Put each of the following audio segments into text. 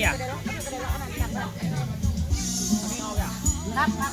นี่เอะ รับรับ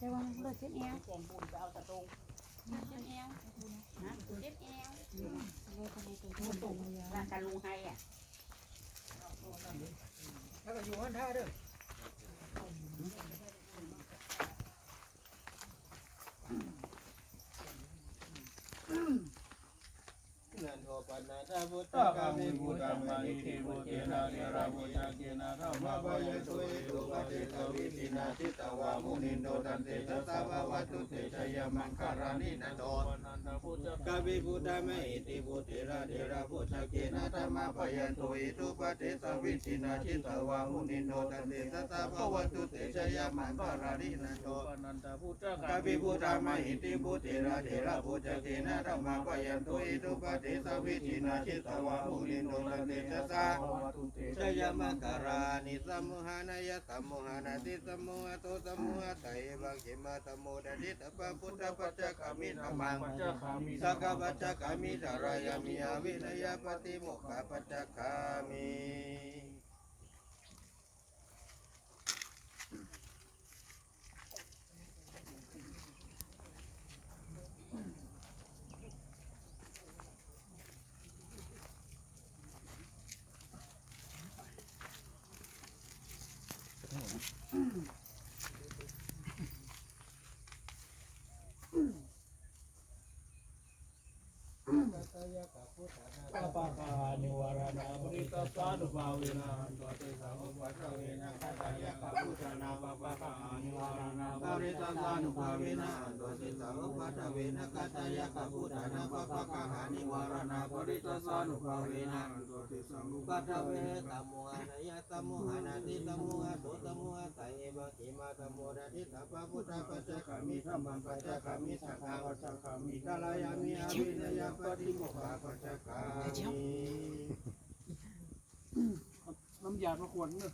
แต่ว่ามันเลิกเจ็บเอวแกงบุญไปเอาตะตรงเจ็บเอวนะเจ็บเอวเลยทำไมตรงตรงร่างกายลุงให้อะแล้วก็อยู่ห้องท่าเด้อ พุทธกามิพุทธามานิทิพุทเทนาเนราพุทธาเกนาธรรมะปะยันตุเอตุปะเตวิตินาทิตวามุนินโดตันเตชะสาวะวัตุเตชะยมังคารานินันโตกามิพุทธามาอิติพุทเทระเดระพุทธาเกนาธรรมะปะยันตุเอตุปะเตวิตินาทิตวามุนินโดตันเตชะสาวะวัตุเตชะยมังคารานินันโตกาปิพุทธามาหิติพุทธิระเถระพุทธเกนะธรรมะปะยันตุอิทุปะเทสวิจินาชิตวะมุนิโนตันเตชะสาชยมะการานิสัมมุหานายสัมมุหานาติสัมมุหะโตสัมมุหะไตบังเขมาตโมดดิตปะพุทธปัจจคามิธรรมังสักปัจจคามิสารายามิอาวินยปฏิโมกขปัจจคามิ 嗯。 ปะปะกานิวรณาปริตสานุภาเวนะตัวเตสังอุปัฏฐเวนะขัตายะกะพุทธนาปะปะกานิวรณาปริตสานุภาเวนะตัวสิสังอุปัฏฐเวนะกัตายะกะพุทธนาปะปะกานิวารณาปริตสานุภาเวนะตัวสิสังอุปัฏฐเวนะตัมโมหานายะตัมโมหานาติตัมโมหะโตตัมโมหะไตเอวะขิมาตัมโมดาติตัปปะพุทธปัจจคามิธัมมังปัจจคามิสังฆังปัจจคามิกาลายามิอาวินยปฏิโมกขปัจจคามิน้ำยามาขวดเนอะ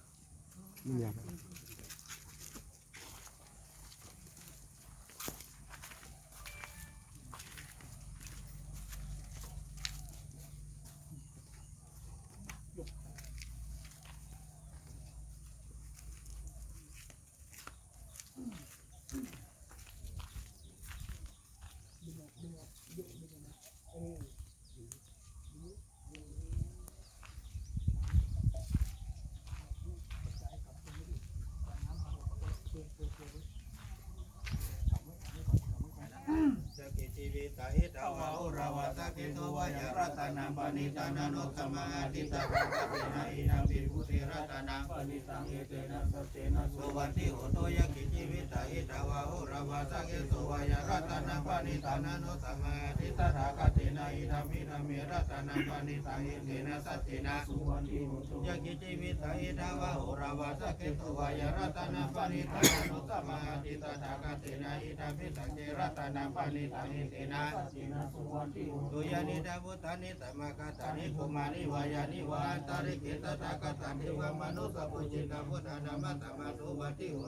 สกิจิวิ ตวะอุราวะสกิโตวะยรัตนังปณิตานันุสมาติตาภะคะเวนะอินามิพุทธิรัตนังปณิสังเอเตนะสัจเจนะสุวันติโหโตยกิจิวิตาอิตวะอุราวะสกิโตวะยรัตนังปณิตานันุสมาติตาภะคะเวนะอินามินามิรัตนังปณิสังเอเตนะสัจเจนะสุวันติโหตุยกิจิวิตาอิตวะอุราวะสกิโตวะยรัตนังปณิตานันุสมาติตาภะคะเวนะอินามิสังเกรัตนังปณิสังเอเตนะสัจเจนะสุวันติโหตุยานิดาบุตานิตมะกตานิกุมานิวายานิวาตาริกิตตากตานิวามนุสปุจิตาพุทธานามัตมาสุวัติโห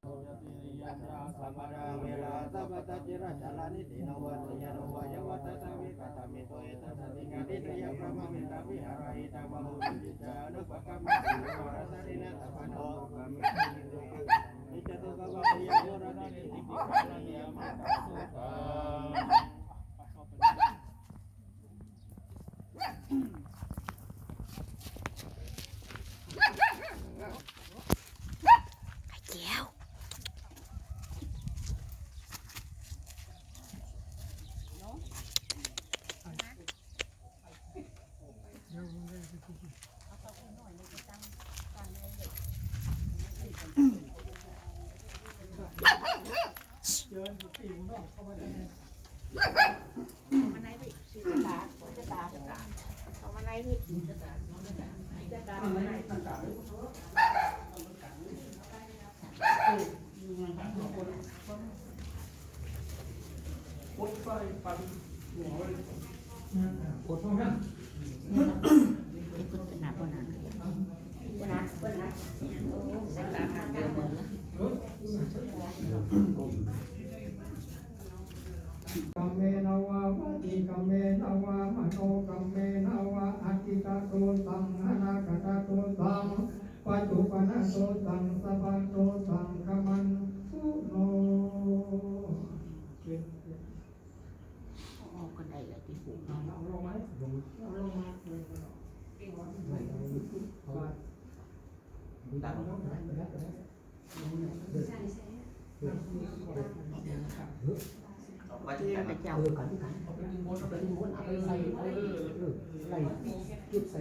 สัมปดาเวลาสัพพตจิระจารานิตินวัตยานวายวัตตาวิกตมิโตเอตัสติกานิตยพระมมิตาวิหารหิตามหุจิจานุปกรรมะวรสรินะสัพพโนนิจตุกวะปยโยระนิติปิกานิยามัตตสุขัง เจียว มา ตุตังสัพพโตตังขมันตุโนออกกันได้ละที่หูเอาลงมาเอาลงมาตัดลงมาที่ประจำกันกันเอาไปม้วนเอาไปม้วนเอาไปใส่เออใส่เก็บใส่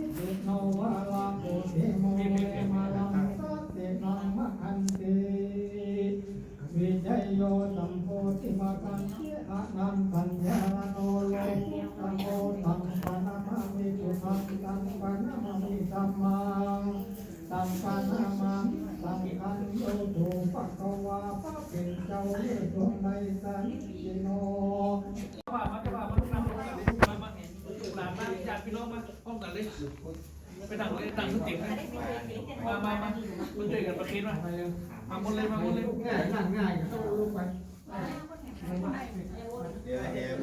เดี๋ยวเห็น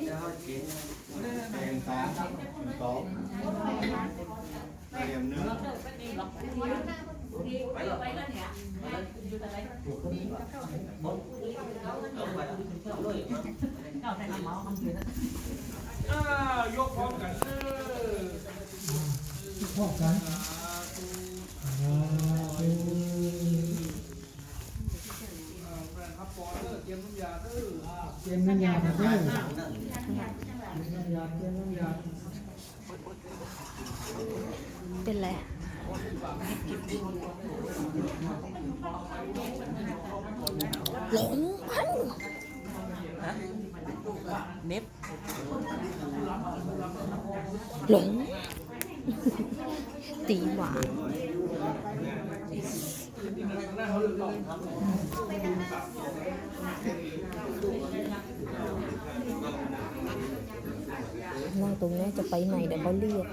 เดี๋ยวเห็นเห็นสามสองเห็นหนึ่งอ้าวยกพร้อมกันเด้อพร้อมกัน เป็นไรหลงมันเน็บหลงตีหวาน นั่งตรงนี้จะไปไหนเดี๋ยวเขาเรียก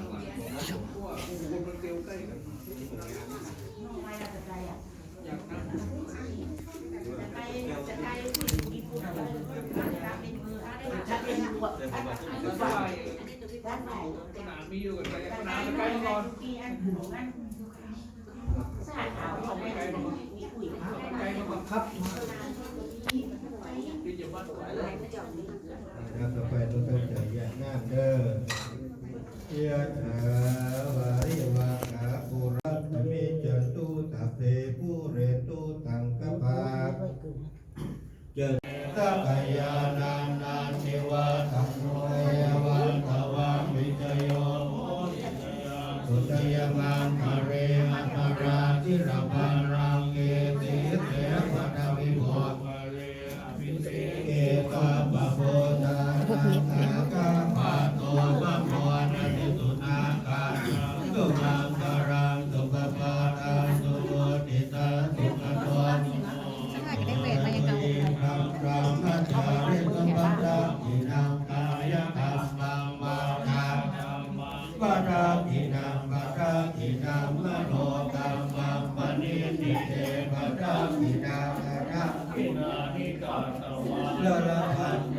ด้านไหนสนามมีอยู่กับสนามใกล้ก่อน ครับต่อไปเราก็จะ นิกาตวา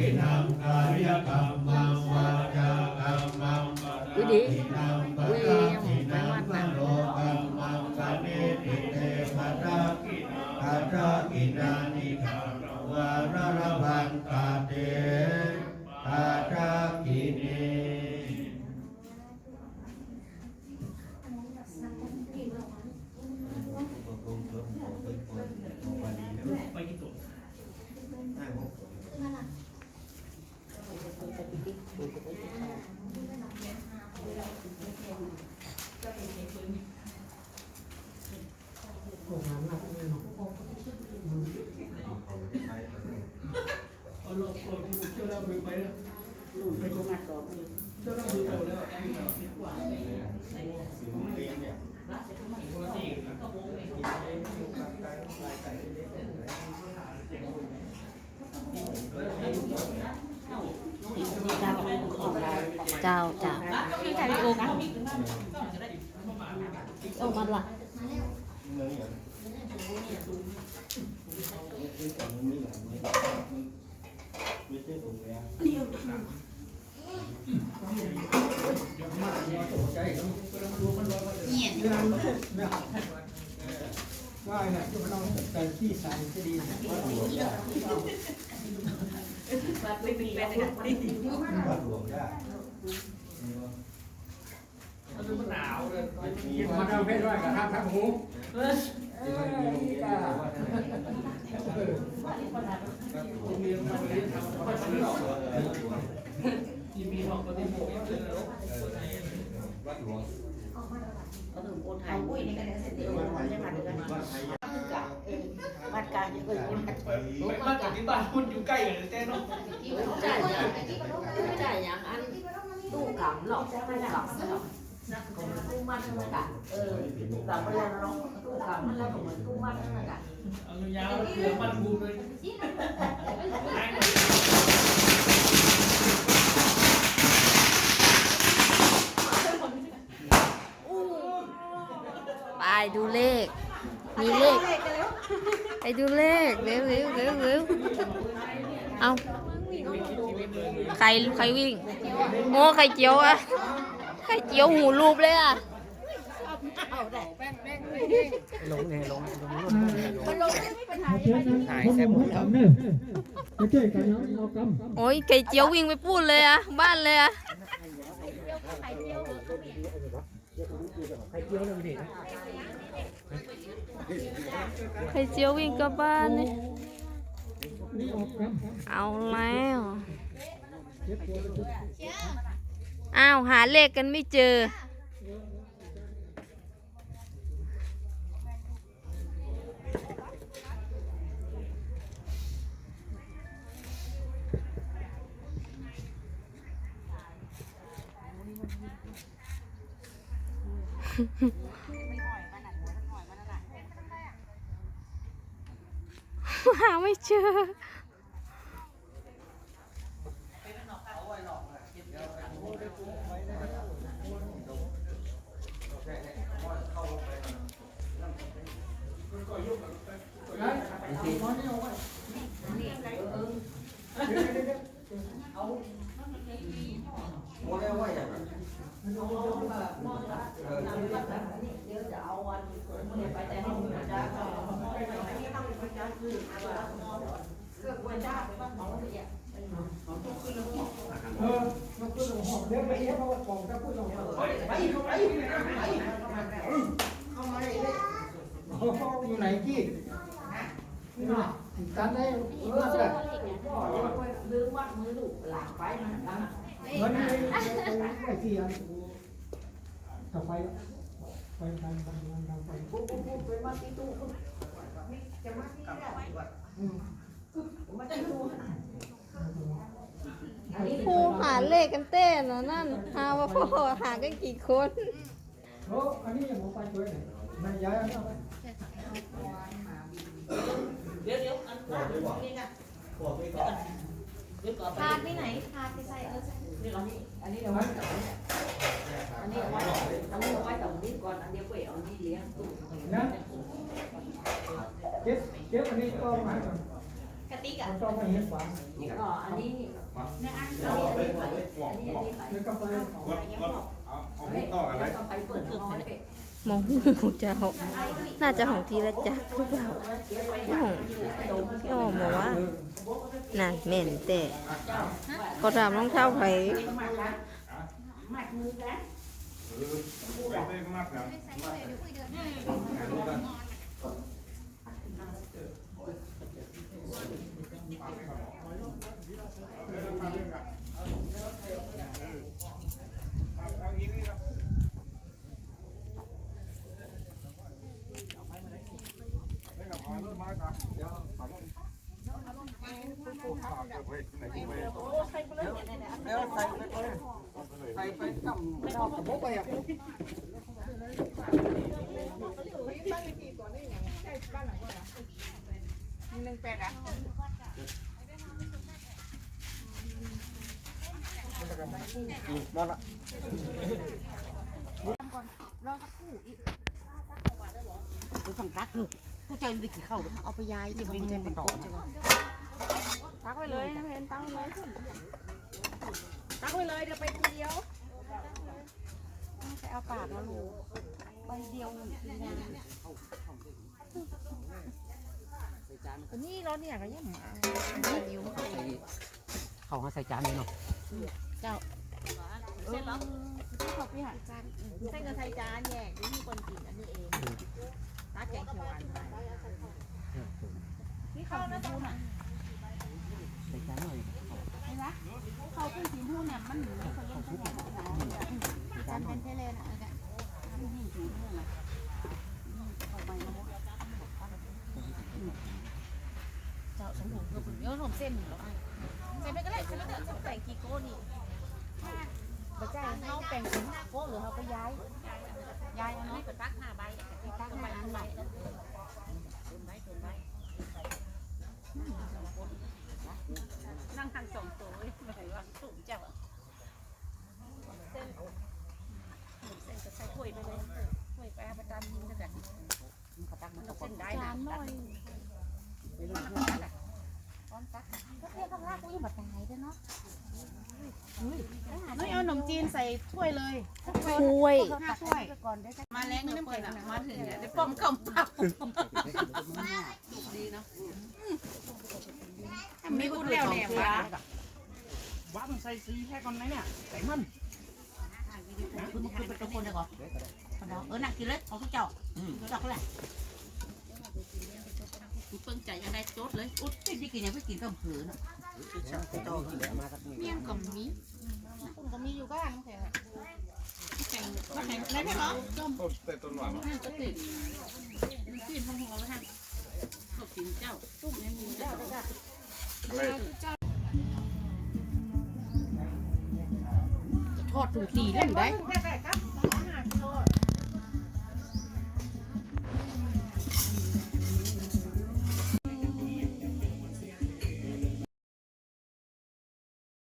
กินังกายกรรมังวาจากรรมังปะทังกินัง เป็ต้อ้โหกเนต่เจ้าเแล้วต่อไปเจ้าต่อแล้วพี่จ่าโก อ้มาละว่าเนี่ยจะมาลองแต่ที่ใส่จะดีนะมันหนาวเลย มา เอาเพชรด้วยกับทางทางหูโรงเรียนทำเรียนทำค่อยซื้อหรอกที่มีห้องปฏิโมกข์เลยอุ้ยนี่ก็ได้เสร็จเดียวมันจะมาเดือนวัดการยังก็อยู่วัดไม่มาจากที่บ้านคุณอยู่ใกล้กันแต่เนาะที่วัดจ่ายยังจ่ายยังอันตู้กำหรอกไม่กำหรอก ตู้มันนั่นแหละเออตู้กำมันแล้วเนาตู้กำมันแล้วก็เหมือนตู้มันนั่นแหละเอายาวเสือมันบูมเลยไปดูเลข มีเลข ไปดูเลขเร็วเร็วเร็วเร็วเอาใครใครวิ่งโอ้ไข่เจียวอะ ไข่เจียวหูรูปเลยอะถ่ายแซ่บหมดแล้วเนอะจะช่วยกันนะเอากำโอ้ยไข่เจียววิ่งไปพูดเลยอะบ้านเลยอะไข่เจียววิ่งกลับบ้านนี่เอาแล้ว อ้าวหาเลขกันไม่เจอ หาไม่เจอ ออมาพูดลงหอบเดี๋ยวไปเอ๊ะเพราะว่าของถ้าพูดลงหอบไปไปไปไปเข้ามาเลยโอ้โหอยู่ไหนกี้นี่นะการได้เลือดเลยลืมวัดมือลูกหลานไปมันนั่นเงินไม่ไอ้ที่อันกาไฟไปทำทำงานทำไปปุ๊บปุ๊บปุ๊บไปมาที่ตู้จะมาที่ได้มาที่ตู้อันนี้ครูหาเลขกันเต้นนะนั่นหาว่าพ่อหากันกี่คนโอ้อันนี้ยังไม่ไปช่วยเลยนายย้ายอันนี้ไป เดี๋ยวเดี๋ยวอันนี้นะเดี๋ยวก่อนพาดไปไหนพาดไปใส่เออใส่นี่เราอันนี้เราไว้อันนี้เอาไว้อันนี้เอาไว้ตรงนี้ก่อนอันเดียวไปเอานี่เลี้ยงตู้นะเก็บเก็บอันนี้ก็มาก่อนกระติกอะมันต้องมาเห็นฝังก็อันนี้ในอันอันนี้อันนี้ไปอันนี้อันนี้ไปแล้วก็ไปแล้วก็ไปเปิดห้องไป มองหูเจ้าน่าจะของทีละจักรหรือเปล่าพี่หงพี่หงบอกว่าน่ะแม่นแต่ก็ตามน้องเท้าไผมัดมือกัน เแล้วใส่ไปเลยใส่ไปตั้มดอกกระบอกไปอะนั่นละคือฝั่งรักคือ ผู้ใจมันไปกี่เข้าเอาไปย้ายที่วิ่งเป็นต่อตักไว้เลยนะเพนตักไว้เลยตักไว้เลยเดี๋ยวไปทีเดียวไปเอาปากมาลูกใบเดียวกินยาอันนี้เราเนี่ยก็ยังมาเดียวเขาให้ใส่จานเลยเนาะเสร็จแล้วขอบพี่ค่ะจานใส่กระไทยจานแยกนี่มีคนกินอันนี้เอง ตักแกงเขียวหวานไปนี่เขานะพูน่ะใส่จานหน่อยเห็นไหมเขาขึ้นสีพูเนี่ยมันเหมือนคนเล่นเขาเนี่ยจานเป็นเทเลน่ะเนี่ยนี่สีพูน่ะเข้าไปนะเจ้าสมบูรณ์ก็คุณเยอะหนมเส้นเหรอใส่ไปก็ได้ใส่ไปก็ได้ใส่กี่โก้นี่บะจ่ายเขาแปลงเป็นโป๊ะหรือเขาก็ย้ายย้ายอันนี้ก็ตักห้าใบ ตักใบอันใหม่นั่งทางสองตัวไม่ไหวว่าสูงเจ้าเส้นเส้นก็ใส่ถ้วยไปเลยถ้วยไปเอาไปตามยิงก็ได้มันก็ตักมันก็เส้นได้นะตักมันก็ตักอะพร้อมตักก็เทียบข้างล่างก็ยังบะตายด้วยเนาะ ไม่เอาขนมจีนใส่ถ้วยเลยถ้วยห้าถ้วย มาแรงน้ำเปิดมาถึงเนี่ยได้ป้อมกำปับดีเนาะมีบุญแล้วแหนมวะว่ามันใส่สีแค่ก่อนไหมเนี่ยใส่มันคือมันคือเป็นตัวคนเลยก่อนเออหนักกินเลยเอาทุกเจ้าดอกแหละเพิ่งใจยังได้โจทย์เลย อุ๊ดที่กินยังไม่กินก็เผือนะ เมี่ยงกับมีคุณก็มีอยู่บ้านแข็งแข็งแข็งได้ไหมเหรอต้นแต่ต้นหวานห้างก็ติดขึ้นห้องหัวไปทางขอบสินเจ้าตุ้มในมือเจ้าได้อะไรทอดถึงตีเล่นได้